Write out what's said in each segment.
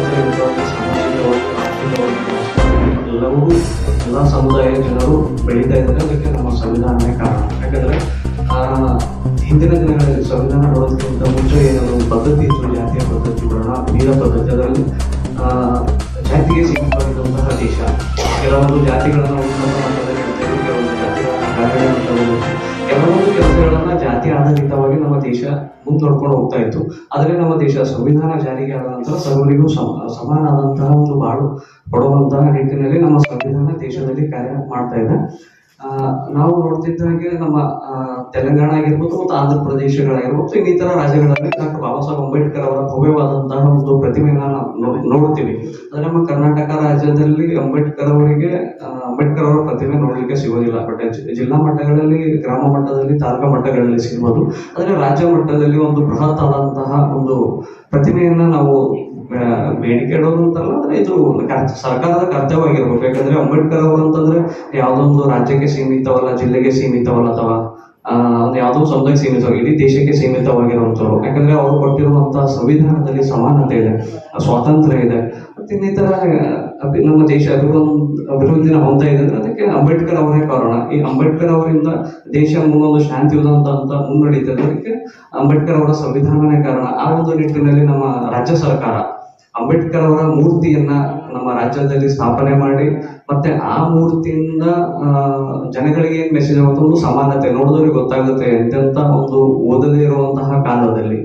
ಸಾಮಾಜಿಕವಾಗಿ ಆರ್ಥಿಕವಾಗಿ ಎಲ್ಲವೂ ಎಲ್ಲ ಸಮುದಾಯದ ಜನರು ಬೆಳೀತಾ ಇದ್ದಾರೆ ಅದಕ್ಕೆ ನಮ್ಮ ಸಂವಿಧಾನವೇ ಕಾರಣ ಯಾಕಂದ್ರೆ ಹಿಂದಿನ ದಿನಗಳಲ್ಲಿ ಸಂವಿಧಾನ ಬರೋದಕ್ಕಿಂತ ಮುಂಚೆ ಏನೋ ಒಂದು ಪದ್ಧತಿ ಇತ್ತು ಜಾತಿಯ ಪದ್ಧತಿ ವರ್ಣ ವೀರ ಪದ್ಧತಿ ಅದರಲ್ಲಿ ಜಾತಿಗೆ ಸೀಮಿತವಾಗಿರುವಂತಹ ದೇಶ ಕೆಲವೊಂದು ಜಾತಿಗಳನ್ನು ಕೆಲವೊಂದು ಜಾತಿಗಳನ್ನ ಕೆಲವೊಂದು ಕೆಲಸಗಳನ್ನ ಆಧಾರಿತವಾಗಿ ನಮ್ಮ ದೇಶ ಮುಂದೊಡ್ಕೊಂಡು ಹೋಗ್ತಾ ಇತ್ತು. ಆದರೆ ನಮ್ಮ ದೇಶ ಸಂವಿಧಾನ ಜಾರಿಗೆ ಆದ ನಂತರ ಸರ್ವರಿಗೂ ಸಮ ಆದಂತಹ ಒಂದು ಬಾಳು ಕೊಡುವಂತಹ ನಿಟ್ಟಿನಲ್ಲಿ ನಮ್ಮ ಸಂವಿಧಾನ ದೇಶದಲ್ಲಿ ಕಾರ್ಯ ಮಾಡ್ತಾ ಇದೆ. ನಾವು ನೋಡ್ತಿದ್ದ ಹಾಗೆ ನಮ್ಮ ತೆಲಂಗಾಣ ಆಗಿರ್ಬೋದು ಮತ್ತು ಆಂಧ್ರ ಪ್ರದೇಶಗಳಾಗಿರ್ಬೋದು ಇನ್ನಿತರ ರಾಜ್ಯಗಳಲ್ಲಿ ಡಾಕ್ಟರ್ ಬಾಬಾ ಸಾಹೇಬ್ ಅಂಬೇಡ್ಕರ್ ಅವರ ಭವ್ಯವಾದಂತಹ ಒಂದು ಪ್ರತಿಮೆಯನ್ನ ನಾವು ನೋ- ನೋಡ್ತೀವಿ ಆದ್ರೆ ನಮ್ಮ ಕರ್ನಾಟಕ ರಾಜ್ಯದಲ್ಲಿ ಅಂಬೇಡ್ಕರ್ ಅವರಿಗೆ ಅಂಬೇಡ್ಕರ್ ಅವರ ಪ್ರತಿಮೆ ನೋಡ್ಲಿಕ್ಕೆ ಸಿಗೋದಿಲ್ಲ. ಬಟ್ ಜಿಲ್ಲಾ ಮಟ್ಟಗಳಲ್ಲಿ, ಗ್ರಾಮ ಮಟ್ಟದಲ್ಲಿ, ತಾಲೂಕಾ ಮಟ್ಟಗಳಲ್ಲಿ ಸಿಗ್ಬೋದು. ಆದ್ರೆ ರಾಜ್ಯ ಮಟ್ಟದಲ್ಲಿ ಒಂದು ಬೃಹತ್ ಆದಂತಹ ಒಂದು ಪ್ರತಿಮೆಯನ್ನ ನಾವು ಬೇಡಿಕೆ ಇಡೋದು ಅಂತಲ್ಲ ಅಂದ್ರೆ ಇದು ಕರ್ತ- ಸರ್ಕಾರದ ಕರ್ತವ್ಯವಾಗಿರ್ಬೇಕು. ಯಾಕಂದ್ರೆ ಅಂಬೇಡ್ಕರ್ ಅವರು ಅಂತಂದ್ರೆ ಯಾವ್ದೊಂದು ರಾಜ್ಯಕ್ಕೆ ಸೀಮಿತವಲ್ಲ, ಜಿಲ್ಲೆಗೆ ಸೀಮಿತವಲ್ಲ ಅಥವಾ ಒಂದು ಯಾವುದೋ ಸಮುದಾಯಕ್ಕೆ ಸೀಮಿತ ಇಡೀ ದೇಶಕ್ಕೆ ಸೀಮಿತವಾಗಿರುವಂತವ್ರು ಯಾಕಂದ್ರೆ ಅವರು ಕೊಟ್ಟಿರುವಂತಹ ಸಂವಿಧಾನದಲ್ಲಿ ಸಮಾನತೆ ಇದೆ, ಸ್ವಾತಂತ್ರ್ಯ ಇದೆ. ಮತ್ತೆ ಇನ್ನಿತರ ನಮ್ಮ ದೇಶ ಅಭಿವೃದ್ಧಿ ಅಭಿವೃದ್ಧಿನ ಹೊಂದ್ತಾ ಇದೆ ಅಂದ್ರೆ ಅದಕ್ಕೆ ಅಂಬೇಡ್ಕರ್ ಅವರೇ ಕಾರಣ. ಈ ಅಂಬೇಡ್ಕರ್ ಅವರಿಂದ ದೇಶ ಮುಂದೊಂದು ಶಾಂತಿಯುತ ಅಂತ ಮುನ್ನಡೀತದೆ ಅದಕ್ಕೆ ಅಂಬೇಡ್ಕರ್ ಅವರ ಸಂವಿಧಾನನೇ ಕಾರಣ. ಆ ಒಂದು ನಿಟ್ಟಿನಲ್ಲಿ ನಮ್ಮ ರಾಜ್ಯ ಸರ್ಕಾರ ಅಂಬೇಡ್ಕರ್ ಅವರ ಮೂರ್ತಿಯನ್ನ ನಮ್ಮ ರಾಜ್ಯದಲ್ಲಿ ಸ್ಥಾಪನೆ ಮಾಡಿ, ಮತ್ತೆ ಆ ಮೂರ್ತಿಯಿಂದ ಜನಗಳಿಗೆ ಏನ್ ಮೆಸೇಜ್ ಆಗುತ್ತೆ? ಒಂದು ಸಮಾನತೆ. ನೋಡಿದವ್ರಿಗೆ ಗೊತ್ತಾಗುತ್ತೆ ಎಂತೆಂತ ಒಂದು ಓದದೇ ಇರುವಂತಹ ಕಾಲದಲ್ಲಿ.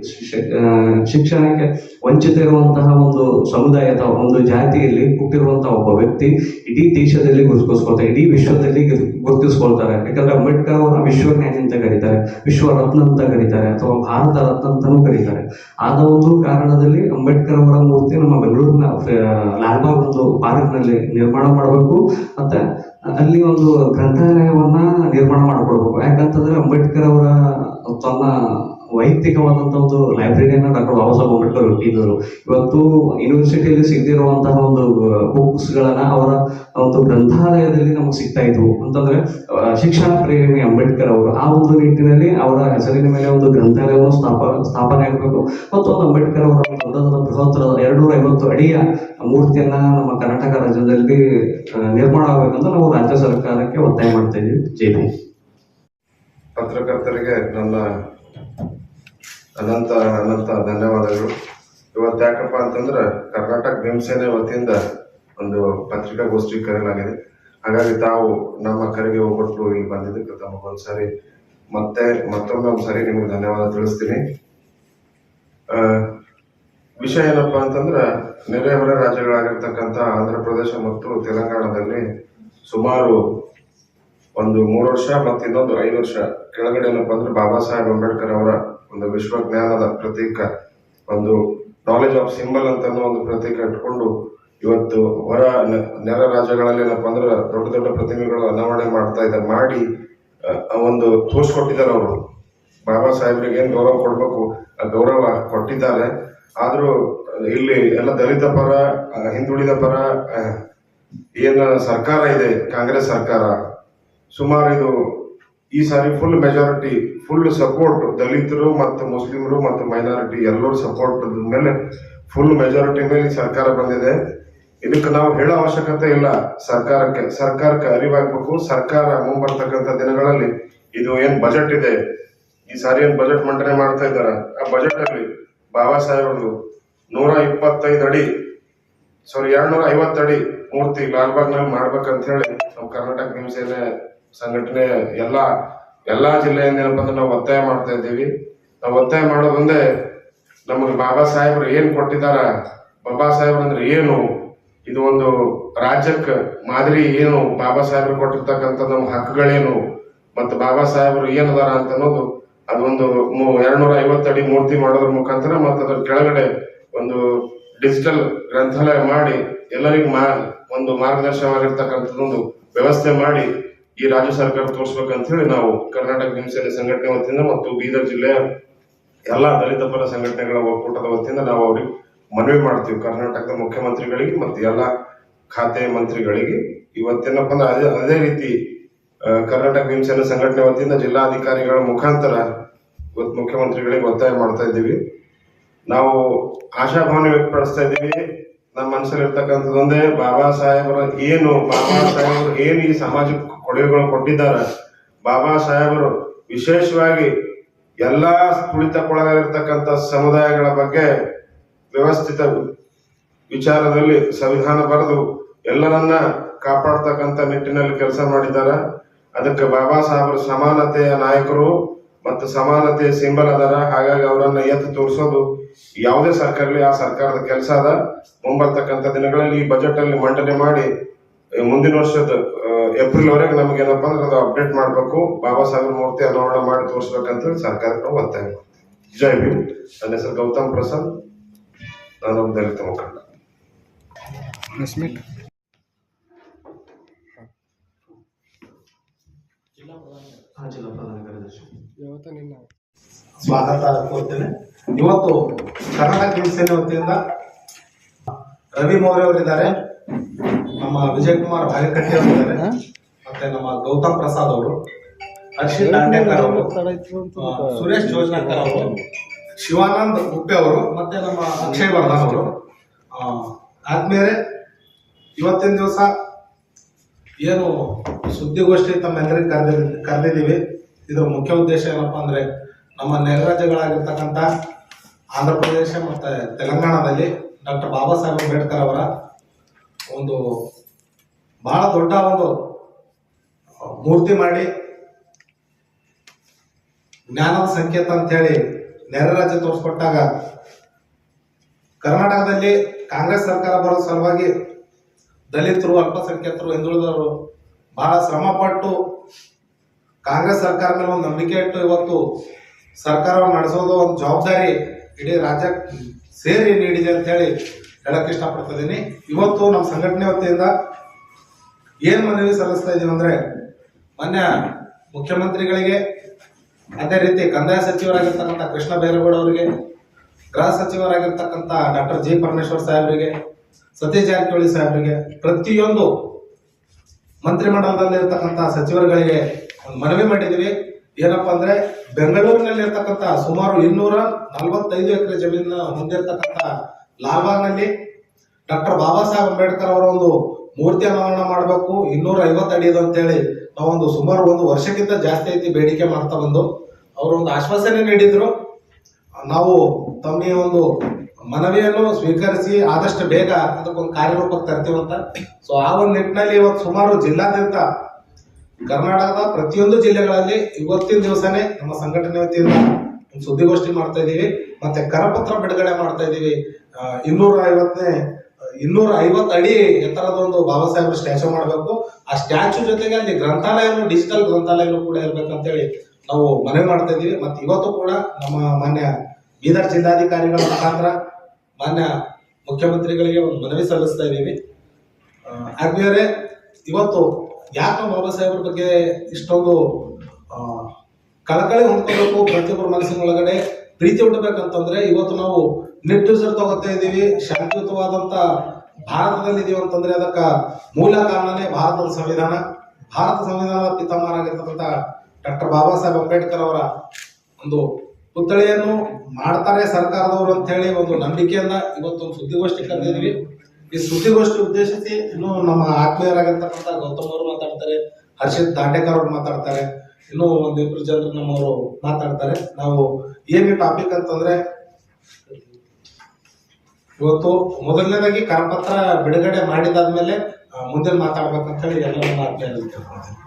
ಶಿಕ್ಷಣಕ್ಕೆ ವಂಚಿತ ಇರುವಂತಹ ಒಂದು ಸಮುದಾಯ ಅಥವಾ ಒಂದು ಜಾತಿಯಲ್ಲಿ ಹುಟ್ಟಿರುವಂತಹ ಒಬ್ಬ ವ್ಯಕ್ತಿ ಇಡೀ ದೇಶದಲ್ಲಿ ಗುರುತಿಸ್ಕೊಳ್ತಾರೆ ಇಡೀ ವಿಶ್ವದಲ್ಲಿ ಗುರ್- ಗುರುತಿಸ್ಕೊಳ್ತಾರೆ. ಯಾಕಂದ್ರೆ ಅಂಬೇಡ್ಕರ್ ಅವರ ವಿಶ್ವಜ್ಞಾನಿ ಅಂತ ಕರೀತಾರೆ ವಿಶ್ವ ರತ್ನ ಅಂತ ಕರೀತಾರೆ, ಅಥವಾ ಭಾರತ ರತ್ನ ಅಂತಾನೂ ಕರೀತಾರೆ. ಆದ ಒಂದು ಕಾರಣದಲ್ಲಿ ಅಂಬೇಡ್ಕರ್ ಅವರ ಮೂರ್ತಿ ನಮ್ಮ ಬೆಂಗಳೂರಿನ ಲಾಲ್ಬಾಗ್ ಒಂದು ಪಾರ್ಕ್ನಲ್ಲಿ ನಿರ್ಮಾಣ ಮಾಡಬೇಕು ಮತ್ತ ಅಲ್ಲಿ ಒಂದು ಗ್ರಂಥಾಲಯವನ್ನ ನಿರ್ಮಾಣ ಮಾಡಿಕೊಡ್ಬೇಕು. ಯಾಕಂತಂದ್ರೆ ಅಂಬೇಡ್ಕರ್ ಅವರ ತನ್ನ ವೈಯಕ್ತಿಕವಾದಂತ ಒಂದು ಲೈಬ್ರರಿಯನ್ನ ಡಾಕ್ಟರ್ ಬಾಬಾ ಸಾಹೇಬ್ ಅಂಬೇಡ್ಕರ್ ಇಟ್ಟಿದ್ದರು ಇವತ್ತು ಯೂನಿವರ್ಸಿಟಿಯಲ್ಲಿ ಸಿಗದಿರುವಂತಹ ಒಂದು ಬುಕ್ಸ್ ಗಳನ್ನ ಅವರ ಒಂದು ಗ್ರಂಥಾಲಯದಲ್ಲಿ ನಮಗೆ ಸಿಗ್ತಾ ಇದ್ವು. ಅಂತಂದ್ರೆ ಶಿಕ್ಷಣ ಪ್ರೇಮಿ ಅಂಬೇಡ್ಕರ್ ಅವರು ಆ ಒಂದು ನಿಟ್ಟಿನಲ್ಲಿ ಅವರ ಹೆಸರಿನ ಮೇಲೆ ಒಂದು ಗ್ರಂಥಾಲಯವನ್ನು ಸ್ಥಾಪ, ಸ್ಥಾಪನೆ ಆಗಬೇಕು. ಮತ್ತು ಅಂಬೇಡ್ಕರ್ ಅವರ ಬೃಹತ್ ಎರಡ್ನೂರ ಐವತ್ತು ಅಡಿಯ ಮೂರ್ತಿಯನ್ನ ನಮ್ಮ ಕರ್ನಾಟಕ ರಾಜ್ಯದಲ್ಲಿ ನಿರ್ಮಾಣ ಆಗಬೇಕಂತ ನಾವು ರಾಜ್ಯ ಸರ್ಕಾರಕ್ಕೆ ಒತ್ತಾಯ ಮಾಡ್ತಾ ಇದೀವಿ. ಪತ್ರಕರ್ತರಿಗೆ ನನ್ನ ಅನಂತ ಅನಂತ ಧನ್ಯವಾದಗಳು. ಇವತ್ತು ಯಾಕಪ್ಪ ಅಂತಂದ್ರೆ ಕರ್ನಾಟಕ ಭೀಮಸೇನೆ ವತಿಯಿಂದ ಒಂದು ಪತ್ರಿಕಾಗೋಷ್ಠಿ ಕರೆಯಲಾಗಿದೆ. ಹಾಗಾಗಿ ತಾವು ನಮ್ಮ ಕರೆಗೆ ಹೋಗ್ಬಿಟ್ಟು ಇಲ್ಲಿ ಬಂದಿದ್ದಕ್ಕೆ ತಮಗೊಂದ್ಸರಿ ಮತ್ತೆ ಮತ್ತೊಮ್ಮೆ ಒಂದ್ಸರಿ ನಿಮ್ಗೆ ಧನ್ಯವಾದ ತಿಳಿಸ್ತೀನಿ. ವಿಷಯ ಏನಪ್ಪಾ ಅಂತಂದ್ರೆ ನೆರೆಹೊರೆ ರಾಜ್ಯಗಳಾಗಿರ್ತಕ್ಕಂಥ ಆಂಧ್ರ ಪ್ರದೇಶ ಮತ್ತು ತೆಲಂಗಾಣದಲ್ಲಿ ಸುಮಾರು ಒಂದು ಮೂರು ವರ್ಷ ಮತ್ತು ಇನ್ನೊಂದು ಐದು ವರ್ಷ ಕೆಳಗಡೆ ಏನಪ್ಪ ಅಂದ್ರೆ ಬಾಬಾ ಸಾಹೇಬ್ ಅಂಬೇಡ್ಕರ್ ಅವರ ಒಂದು ವಿಶ್ವಜ್ಞಾನದ ಪ್ರತೀಕ, ಒಂದು ನಾಲೆಜ್ ಆಫ್ ಸಿಂಬಲ್ ಅಂತ ಒಂದು ಪ್ರತೀಕ ಇಟ್ಕೊಂಡು ಇವತ್ತು ಹೊರ ನೆರ ರಾಜ್ಯಗಳಲ್ಲಿ ಏನಪ್ಪ ಅಂದ್ರೆ ದೊಡ್ಡ ದೊಡ್ಡ ಪ್ರತಿಮೆಗಳು ಅನಾವರಣೆ ಮಾಡ್ತಾ ಇದ್ದಾರೆ. ಮಾಡಿ ಒಂದು ತೋರಿಸ್ಕೊಟ್ಟಿದ್ದಾರೆ ಅವರು. ಬಾಬಾ ಸಾಹೇಬ್ರಿಗೆ ಏನ್ ಗೌರವ ಕೊಡ್ಬೇಕು? ಆ ಗೌರವ ಕೊಟ್ಟಿದ್ದಾರೆ. ಆದ್ರೂ ಇಲ್ಲಿ ಎಲ್ಲ ದಲಿತ ಪರ ಹಿಂದುಳಿದ ಪರ ಏನ ಸರ್ಕಾರ ಇದೆ, ಕಾಂಗ್ರೆಸ್ ಸರ್ಕಾರ. ಸುಮಾರು ಇದು ಈ ಸಾರಿ ಫುಲ್ ಮೆಜಾರಿಟಿ ಫುಲ್ ಸಪೋರ್ಟ್ ದಲಿತರು ಮತ್ತು ಮುಸ್ಲಿಮರು ಮತ್ತು ಮೈನಾರಿಟಿ ಎಲ್ಲರೂ ಸಪೋರ್ಟ್ ಮೇಲೆ ಫುಲ್ ಮೆಜಾರಿಟಿ ಮೇಲೆ ಸರ್ಕಾರ ಬಂದಿದೆ. ಇದಕ್ಕೆ ನಾವು ಹೇಳೋ ಅವಶ್ಯಕತೆ ಇಲ್ಲ ಸರ್ಕಾರಕ್ಕೆ. ಸರ್ಕಾರಕ್ಕೆ ಅರಿವಾಗಬೇಕು. ಸರ್ಕಾರ ಮುಂಬರ್ತಕ್ಕಂಥ ದಿನಗಳಲ್ಲಿ ಇದು ಏನು ಬಜೆಟ್ ಇದೆ? ಈ ಸಾರಿ ಏನು ಬಜೆಟ್ ಮಂಡನೆ ಮಾಡ್ತಾ ಇದ್ದಾರೆ? ಆ ಬಜೆಟ್ ಅಲ್ಲಿ ಬಾಬಾ ಸಾಹೇಬ್ರದು ನೂರ ಇಪ್ಪತ್ತೈದು ಅಡಿ ಸಾರಿ ಎರಡ್ನೂರ ಐವತ್ತು ಅಡಿ ಮೂರ್ತಿ ಲಾಲ್ಬಾಗ್ನಲ್ಲಿ ಮಾಡ್ಬೇಕಂತ ಹೇಳಿ ನಮ್ಮ ಕರ್ನಾಟಕ ಭೀಮಸೇನೆ ಸಂಘಟನೆ ಎಲ್ಲಾ ಎಲ್ಲಾ ಜಿಲ್ಲೆಯಿಂದ ಏನಪ್ಪ ಅಂದ್ರೆ ನಾವು ಒತ್ತಾಯ ಮಾಡ್ತಾ ಇದ್ದೀವಿ. ನಾವು ಒತ್ತಾಯ ಮಾಡೋದೊಂದೇ ನಮಗೆ ಬಾಬಾ ಸಾಹೇಬ್ರು ಏನ್ ಕೊಟ್ಟಿದಾರ ಬಾಬಾ ಸಾಹೇಬ್ರು ಅಂದ್ರೆ ಏನು, ಇದು ಒಂದು ರಾಜ್ಯಕ್ಕೆ ಮಾದರಿ ಏನು, ಬಾಬಾ ಸಾಹೇಬ್ರು ಕೊಟ್ಟಿರ್ತಕ್ಕಂಥ ನಮ್ಮ ಹಕ್ಕುಗಳೇನು, ಮತ್ತು ಬಾಬಾ ಸಾಹೇಬ್ರು ಏನದಾರ ಅಂತ ಅನ್ನೋದು ಅದೊಂದು ಎರಡ್ನೂರ ಅಡಿ ಮೂರ್ತಿ ಮಾಡೋದ್ರ ಮುಖಾಂತರ ಮತ್ತು ಅದ್ರ ಕೆಳಗಡೆ ಒಂದು ಡಿಜಿಟಲ್ ಗ್ರಂಥಾಲಯ ಮಾಡಿ ಎಲ್ಲರಿಗೂ ಮಾ ಒಂದು ಮಾರ್ಗದರ್ಶನವಾಗಿರ್ತಕ್ಕಂಥದ್ದೊಂದು ವ್ಯವಸ್ಥೆ ಮಾಡಿ ಈ ರಾಜ್ಯ ಸರ್ಕಾರ ತೋರಿಸ್ಬೇಕಂತ ಹೇಳಿ ನಾವು ಕರ್ನಾಟಕ ಹಿಂಸೆ ಸಂಘಟನೆ ವತಿಯಿಂದ ಮತ್ತು ಬೀದರ್ ಜಿಲ್ಲೆಯ ಎಲ್ಲಾ ದಲಿತ ಪರ ಸಂಘಟನೆಗಳ ಒಕ್ಕೂಟದ ವತಿಯಿಂದ ನಾವು ಅವ್ರಿಗೆ ಮನವಿ ಮಾಡ್ತೀವಿ ಕರ್ನಾಟಕದ ಮುಖ್ಯಮಂತ್ರಿಗಳಿಗೆ ಮತ್ತು ಎಲ್ಲಾ ಖಾತೆ ಮಂತ್ರಿಗಳಿಗೆ. ಇವತ್ತೇನಪ್ಪ ಅಂದ್ರೆ ಅದೇ ಅದೇ ರೀತಿ ಕರ್ನಾಟಕ ಭೀಮಸೇನೆ ಸಂಘಟನೆ ವತಿಯಿಂದ ಜಿಲ್ಲಾಧಿಕಾರಿಗಳ ಮುಖಾಂತರ ಇವತ್ತು ಮುಖ್ಯಮಂತ್ರಿಗಳಿಗೆ ಒತ್ತಾಯ ಮಾಡ್ತಾ ಇದ್ದೀವಿ. ನಾವು ಆಶಾಭಾವನೆ ವ್ಯಕ್ತಪಡಿಸ್ತಾ ಇದ್ದೀವಿ. ನಮ್ಮ ಮನಸ್ಸಲ್ಲಿರ್ತಕ್ಕಂಥದ್ದೊಂದೇ ಬಾಬಾ ಸಾಹೇಬರ ಏನು, ಬಾಬಾ ಸಾಹೇಬರು ಏನು ಈ ಸಮಾಜಕ್ಕೆ ಕೊಡುಗೆಗಳು ಕೊಟ್ಟಿದ್ದಾರೆ. ಬಾಬಾ ಸಾಹೇಬರು ವಿಶೇಷವಾಗಿ ಎಲ್ಲಾ ಕುಳಿತಕ್ಕೊಳಗಾಗಿರ್ತಕ್ಕಂಥ ಸಮುದಾಯಗಳ ಬಗ್ಗೆ ವ್ಯವಸ್ಥಿತ ವಿಚಾರದಲ್ಲಿ ಸಂವಿಧಾನ ಬರೆದು ಎಲ್ಲರನ್ನ ಕಾಪಾಡ್ತಕ್ಕಂಥ ನಿಟ್ಟಿನಲ್ಲಿ ಕೆಲಸ ಮಾಡಿದ್ದಾರೆ. ಅದಕ್ಕೆ ಬಾಬಾ ಸಾಹೇಬರು ಸಮಾನತೆಯ ನಾಯಕರು ಮತ್ತು ಸಮಾನತೆಯ ಸಿಂಬಲ್ ಅದಾರ. ಹಾಗಾಗಿ ಅವರನ್ನ ಎತ್ತು ತೋರಿಸೋದು ಯಾವುದೇ ಸರ್ಕಾರಲಿ ಆ ಸರ್ಕಾರದ ಕೆಲಸ ಅದ. ಮುಂಬರ್ತಕ್ಕಂಥ ದಿನಗಳಲ್ಲಿ ಈ ಬಜೆಟ್ ಅಲ್ಲಿ ಮಂಡನೆ ಮಾಡಿ ಮುಂದಿನ ವರ್ಷದ ಏಪ್ರಿಲ್ ವರೆಗೆ ನಮ್ಗೆ ಏನಪ್ಪ ಅಂದ್ರೆ ಅದು ಅಪ್ಡೇಟ್ ಮಾಡಬೇಕು. ಬಾಬಾ ಸಾಹೇಬ್ರ ಮೂರ್ತಿ ಅನಾವರಣ ಮಾಡಿ ತೋರಿಸ್ಬೇಕಂತ ಸರ್ಕಾರಕ್ಕೆ ಒತ್ತಾಯ ಜೈ ಭೀಮ್. ನನ್ನ ಹೆಸರು ಗೌತಮ್ ಪ್ರಸಾದ್. ನಾನು ದಲಿತ ಮುಖಂಡ. ಜಿಲ್ಲಾ ಪ್ರಧಾನ ಕಾರ್ಯದರ್ಶಿ ಸ್ವಾಗತ ಕೋರ್ತೇನೆ ಇವತ್ತು ಕರ್ನಾಟಕ ಹಿಂಸೇನೆ ವತಿಯಿಂದ ರವಿ ಮೌರ್ಯ ಅವರಿದ್ದಾರೆ. ನಮ್ಮ ವಿಜಯ್ ಕುಮಾರ್ ಭಾಗಕಟ್ಟಿ ಅವರಿದ್ದಾರೆ. ಮತ್ತೆ ನಮ್ಮ ಗೌತಮ್ ಪ್ರಸಾದ್ ಅವರು ಹರ್ಷಿತ್ ದಾಂಡೇಕರ್ ಅವರು ಸುರೇಶ್ ಜೋಜ್ನಾಕರ್ ಅವರು ಶಿವಾನಂದ್ ಗುಪ್ಪೆ ಅವರು ಮತ್ತೆ ನಮ್ಮ ಅಕ್ಷಯ್ ವರ್ಧನ್ ಅವರು. ಆ, ಆದ್ಮೇಲೆ ಇವತ್ತಿನ ದಿವಸ ಏನು ಸುದ್ದಿಗೋಷ್ಠಿ ತಮ್ಮೆಲ್ಲರಿಗೆ ಕರೆದಿ, ಕರೆದಿದ್ದೀವಿ. ಇದರ ಮುಖ್ಯ ಉದ್ದೇಶ ಏನಪ್ಪ ಅಂದರೆ ನಮ್ಮ ನೆರೆ ರಾಜ್ಯಗಳಾಗಿರ್ತಕ್ಕಂಥ ಆಂಧ್ರ ಪ್ರದೇಶ ಮತ್ತು ತೆಲಂಗಾಣದಲ್ಲಿ ಡಾಕ್ಟರ್ ಬಾಬಾ ಸಾಹೇಬ್ ಅಂಬೇಡ್ಕರ್ ಅವರ ಒಂದು ಬಹಳ ದೊಡ್ಡ ಒಂದು ಮೂರ್ತಿ ಮಾಡಿ ಜ್ಞಾನದ ಸಂಕೇತ ಅಂತ ಹೇಳಿ ನೆರೆ ರಾಜ್ಯ ತೋರಿಸ್ಕೊಟ್ಟಾಗ ಕರ್ನಾಟಕದಲ್ಲಿ ಕಾಂಗ್ರೆಸ್ ಸರ್ಕಾರ ಬರೋ ಸಲುವಾಗಿ ದಲಿತರು, ಅಲ್ಪಸಂಖ್ಯಾತರು, ಹಿಂದುಳಿದವರು ಬಹಳ ಶ್ರಮ ಪಟ್ಟು ಕಾಂಗ್ರೆಸ್ ಸರ್ಕಾರ ಮೇಲೆ ಒಂದು ನಂಬಿಕೆ ಇಟ್ಟು ಇವತ್ತು ಸರ್ಕಾರವನ್ನು ನಡೆಸೋದು ಒಂದು ಜವಾಬ್ದಾರಿ ಇಡೀ ರಾಜ್ಯ ಸೇರಿ ನೀಡಿದೆ ಅಂತ ಹೇಳಿ ಹೇಳಕ್ ಇಷ್ಟಪಡ್ತಿದ್ದೀನಿ. ಇವತ್ತು ನಮ್ಮ ಸಂಘಟನೆ ವತಿಯಿಂದ ಏನ್ ಮನವಿ ಸಲ್ಲಿಸ್ತಾ ಇದೀವಿ ಅಂದ್ರೆ, ಮೊನ್ನೆ ಮುಖ್ಯಮಂತ್ರಿಗಳಿಗೆ, ಅದೇ ರೀತಿ ಕಂದಾಯ ಸಚಿವರಾಗಿರ್ತಕ್ಕಂಥ ಕೃಷ್ಣ ಬೈರೇಗೌಡ ಅವರಿಗೆ ಗೃಹ ಸಚಿವರಾಗಿರ್ತಕ್ಕಂಥ ಡಾಕ್ಟರ್ ಜಿ ಪರಮೇಶ್ವರ್ ಸಾಹೇಬರಿಗೆ ಸತೀಶ್ ಜಾರಕಿಹೊಳಿ ಸಾಹೇಬರಿಗೆ ಪ್ರತಿಯೊಂದು ಮಂತ್ರಿಮಂಡಲದಲ್ಲಿ ಇರ್ತಕ್ಕಂಥ ಸಚಿವರುಗಳಿಗೆ ಮನವಿ ಮಾಡಿದೀವಿ ಏನಪ್ಪಾ ಅಂದ್ರೆ ಬೆಂಗಳೂರಿನಲ್ಲಿ ಇರ್ತಕ್ಕಂಥ ಸುಮಾರು ಇನ್ನೂರ ನಲವತ್ತೈದು ಎಕರೆ ಜಮೀನ ಹೊಂದಿರತಕ್ಕಂಥ ಲಾಲ್ಬಾಗ್ನಲ್ಲಿ ಡಾಕ್ಟರ್ ಬಾಬಾ ಸಾಹೇಬ್ ಅಂಬೇಡ್ಕರ್ ಅವರ ಒಂದು ಮೂರ್ತಿ ಅನಾವರಣ ಮಾಡಬೇಕು. ಇನ್ನೂರ ಐವತ್ತು ಅಡಿದು ಅಂತೇಳಿ ನಾವೊಂದು ಸುಮಾರು ಒಂದು ವರ್ಷಕ್ಕಿಂತ ಜಾಸ್ತಿ ಐತಿ ಬೇಡಿಕೆ ಮಾಡ್ತಾ ಬಂದು. ಅವರು ಒಂದು ಆಶ್ವಾಸನೆ ನೀಡಿದ್ರು. ನಾವು ತಮ್ಮ ಒಂದು ಮನವಿಯನ್ನು ಸ್ವೀಕರಿಸಿ ಆದಷ್ಟು ಬೇಗ ಅದಕ್ಕೊಂದು ಕಾರ್ಯರೂಪಕ್ಕೆ ತರ್ತೀವಂತ. ಸೊ ಆ ಒಂದು ನಿಟ್ಟಿನಲ್ಲಿ ಇವತ್ತು ಸುಮಾರು ಜಿಲ್ಲಾದ್ಯಂತ ಕರ್ನಾಟಕದ ಪ್ರತಿಯೊಂದು ಜಿಲ್ಲೆಗಳಲ್ಲಿ ಇವತ್ತಿನ ದಿವಸನೇ ನಮ್ಮ ಸಂಘಟನೆ ವತಿಯಿಂದ ಸುದ್ದಿಗೋಷ್ಠಿ ಮಾಡ್ತಾ ಇದ್ದೀವಿ. ಮತ್ತೆ ಕರಪತ್ರ ಬಿಡುಗಡೆ ಮಾಡ್ತಾ ಇದ್ದೀವಿ. ಇನ್ನೂರ ಐವತ್ತನೇ, ಇನ್ನೂರ ಐವತ್ತು ಅಡಿ ಎತ್ತರದ ಒಂದು ಬಾಬಾ ಸಾಹೇಬ್ ಸ್ಟ್ಯಾಚು ಮಾಡಬೇಕು. ಆ ಸ್ಟ್ಯಾಚು ಜೊತೆಗೆ ಅಲ್ಲಿ ಗ್ರಂಥಾಲಯನು, ಡಿಜಿಟಲ್ ಗ್ರಂಥಾಲಯನು ಕೂಡ ಇರ್ಬೇಕಂತೇಳಿ ನಾವು ಮನವಿ ಮಾಡ್ತಾ ಇದ್ದೀವಿ. ಮತ್ತೆ ಇವತ್ತು ಕೂಡ ನಮ್ಮ ಮಾನ್ಯ ಬೀದರ್ ಜಿಲ್ಲಾಧಿಕಾರಿಗಳ ಮುಖಾಂತರ ಮಾನ್ಯ ಮುಖ್ಯಮಂತ್ರಿಗಳಿಗೆ ಒಂದು ಮನವಿ ಸಲ್ಲಿಸ್ತಾ ಇದ್ದೀವಿ. ಆ, ಆದ್ಮೇಲೆ ಇವತ್ತು ಯಾಕೆ ಬಾಬಾ ಸಾಹೇಬ್ರ ಬಗ್ಗೆ ಇಷ್ಟೊಂದು ಕಳಕಳಿ ಹೊಂದ್ಕೋಬೇಕು ಪ್ರತಿಯೊಬ್ಬರ ಮನಸ್ಸಿನೊಳಗಡೆ ಪ್ರೀತಿ ಹುಟ್ಟಬೇಕಂತಂದ್ರೆ ಇವತ್ತು ನಾವು ನಿಟ್ಟುಸಿರು ತಗೋತಾ ಇದ್ದೀವಿ. ಶಾಂತಿಯುತವಾದಂತ ಭಾರತದಲ್ಲಿ ಇದೀವಿ ಅಂತಂದ್ರೆ ಅದಕ್ಕ ಮೂಲ ಕಾರಣನೇ ಭಾರತದ ಸಂವಿಧಾನ. ಭಾರತ ಸಂವಿಧಾನದ ಪಿತಾಮಹರಾಗಿರ್ತಕ್ಕಂಥ ಡಾಕ್ಟರ್ ಬಾಬಾ ಸಾಹೇಬ್ ಅಂಬೇಡ್ಕರ್ ಅವರ ಒಂದು ಪುತ್ಥಳಿಯನ್ನು ಮಾಡ್ತಾರೆ ಸರ್ಕಾರದವರು ಅಂತ ಹೇಳಿ ಒಂದು ನಂಬಿಕೆಯನ್ನ ಇವತ್ತೊಂದು ಸುದ್ದಿಗೋಷ್ಠಿ ಕರೆದಿದ್ವಿ. ಈ ಸುದ್ದಿಗೋಷ್ಠಿ ಉದ್ದೇಶಿಸಿ ಇನ್ನು ನಮ್ಮ ಆತ್ಮೀಯರಾಗಿರ್ತಕ್ಕಂಥ ಗೌತಮ್ ಅವರು ಮಾತಾಡ್ತಾರೆ, ಹರ್ಷಿತ್ ದಾಂಡೇಕರ್ ಅವರು ಮಾತಾಡ್ತಾರೆ, ಇನ್ನೂ ಒಂದಿಬ್ರು ಜನರು ನಮ್ಮವರು ಮಾತಾಡ್ತಾರೆ. ನಾವು ಏನು ಟಾಪಿಕ್ ಅಂತಂದ್ರೆ, ಇವತ್ತು ಮೊದಲನೇದಾಗಿ ಕರಪತ್ರ ಬಿಡುಗಡೆ ಮಾಡಿದಾದ್ಮೇಲೆ ಮುಂದೆ ಮಾತಾಡ್ಬೇಕಂತ ಹೇಳಿ ಎಲ್ಲರೂ ಕೇಳ್ಕೊಳ್ತೀನಿ